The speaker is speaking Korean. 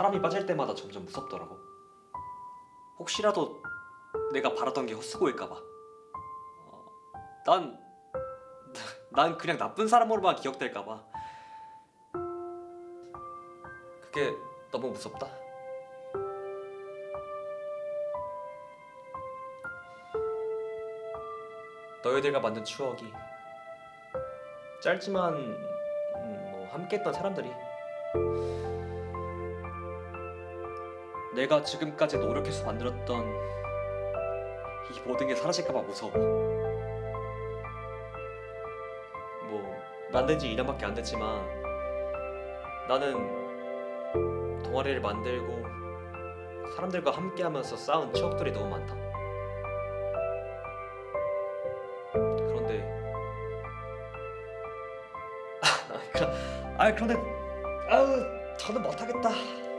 사람이 빠질 때마다 점점 무섭더라고. 혹시라도 내가 바라던 게 헛수고일까봐. 어, 난, 난 그냥 나쁜 사람으로만 기억될까봐. 그게 너무 무섭다. 너희들과 만든 추억이 짧지만 음, 뭐 함께했던 사람들이 내가 지금까지 노력해서 만들었던 이 모든 게 사라질까봐 무서워. 뭐 만든 지 2년밖에 안 됐지만 나는 동아리를 만들고 사람들과 함께 하면서 쌓은 추억들이 너무 많다. 그런데 아 그런데 아우 저는 못하겠다.